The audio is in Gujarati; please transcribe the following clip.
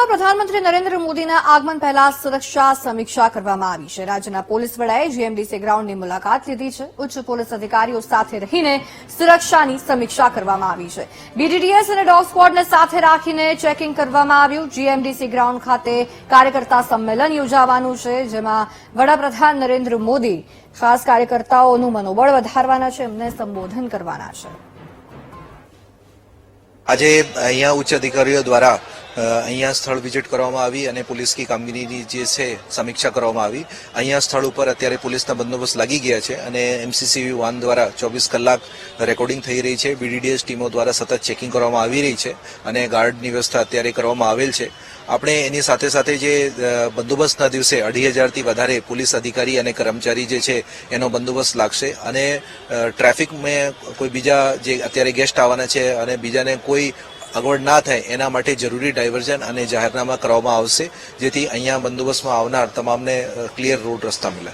નવસારીમાં પ્રધાનમંત્રી નરેન્દ્ર મોદીના આગમન પહેલા સુરક્ષા સમીક્ષા કરવામાં આવી છે. રાજ્યના પોલીસ વડાએ જીએમડીસી ગ્રાઉન્ડની મુલાકાત લીધી છે. ઉચ્ચ પોલીસ અધિકારીઓ સાથે રહીને સુરક્ષાની સમીક્ષા કરવામાં આવી છે. બીડીડીએસ અને ડોગ સ્કવોડને સાથે રાખીને ચેકિંગ કરવામાં આવ્યું. જીએમડીસી ગ્રાઉન્ડ ખાતે કાર્યકર્તા સંમેલન યોજાવાનું છે, જેમાં વડાપ્રધાન નરેન્દ્ર મોદી ખાસ કાર્યકર્તાઓનું મનોબળ વધારવાના છે, એમને સંબોધન કરવાના છે. આજે અહીંયા ઉચ્ચ અધિકારીઓ દ્વારા અહીંયા સ્થળ વિઝિટ કરવામાં આવી અને પોલીસની કામગીરીની જે છે સમીક્ષા કરવામાં આવી. અહીંયા સ્થળ ઉપર અત્યારે પોલીસના બંદોબસ્ત લાગી ગયા છે અને એમસીસીવી વાન દ્વારા ચોવીસ કલાક રેકોર્ડિંગ થઈ રહી છે. બીડીડીએસ ટીમો દ્વારા સતત ચેકિંગ કરવામાં આવી રહી છે અને ગાર્ડની વ્યવસ્થા અત્યારે કરવામાં આવેલ છે. આપણે એની સાથે સાથે જે બંદોબસ્તના દિવસે અઢી હજારથી વધારે પોલીસ અધિકારી અને કર્મચારી જે છે એનો બંદોબસ્ત લાગશે અને ટ્રાફિક ટ્રાફિકમાં કોઈ બીજા જે અત્યારે ગેસ્ટ આવવાના છે અને બીજાને કોઈ અગવડ ના થાય એના માટે જરૂરી ડાયવર્ઝન અને જાહેરનામા કરવામાં આવશે, જેથી અહીંયા બંદોબસ્તમાં આવનાર તમામને ક્લિયર રોડ રસ્તા મળે.